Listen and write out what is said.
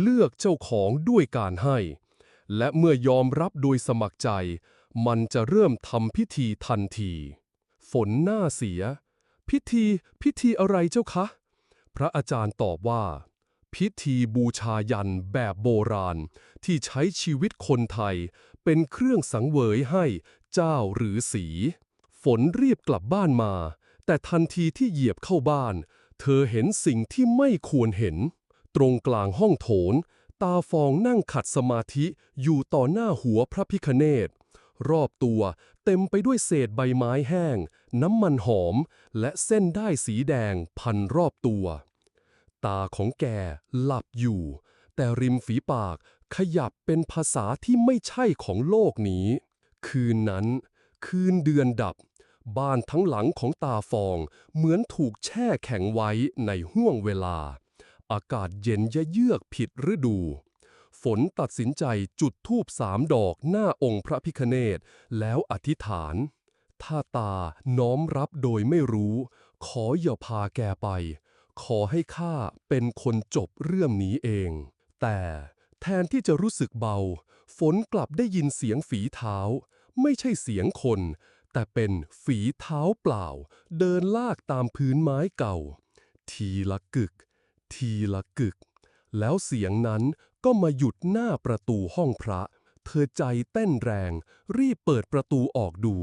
เลือกเจ้าของด้วยการให้ และเมื่อยอมรับโดยสมัครใจ มันจะเริ่มทำพิธีทันที ฝนหน้าเสีย พิธีพิธีอะไรเจ้าคะ พระอาจารย์ตอบว่า พิธีบูชายันแบบโบราณ ที่ใช้ชีวิตคนไทย เป็นเครื่องสังเวยให้เจ้าหรือสี ฝนรีบกลับบ้านมา แต่ทันทีที่เหยียบเข้าบ้าน เธอเห็นสิ่งที่ไม่ควรเห็น ตรงกลางห้องโถนตาฟองนั่งขัดสมาธิอยู่ต่อหน้าหัวพระพิคเนตรอบตัวเต็มไปด้วยเศษใบไม้แห้ง น้ำมันหอม และเส้นด้ายสีแดงพันรอบตัว ตาของแกหลับอยู่ แต่ริมฝีปากขยับเป็นภาษาที่ไม่ใช่ของโลกนี้ คืนนั้น คืนเดือนดับ บ้านทั้งหลังของตาฟองเหมือนถูกแช่แข็งไว้ในห้วงเวลา อากาศเย็นยะเยือกผิดฤดู ฝนตัดสินใจจุดธูปสามดอกหน้าองค์พระพิคเนตแล้วอธิษฐาน ถ้าตาน้อมรับโดยไม่รู้ ขออย่าพาแกไป ขอให้ข้าเป็นคนจบเรื่องนี้เอง แต่แทนที่จะรู้สึกเบา ฝนกลับได้ยินเสียงฝีเท้า ไม่ใช่เสียงคน แต่เป็นฝีเท้าเปล่า เดินลากตามพื้นไม้เก่า ทีละกึก ทีละกึก แล้วเสียงนั้นก็มาหยุดหน้าประตูห้องพระ เธอใจเต้นแรง รีบเปิดประตูออกดู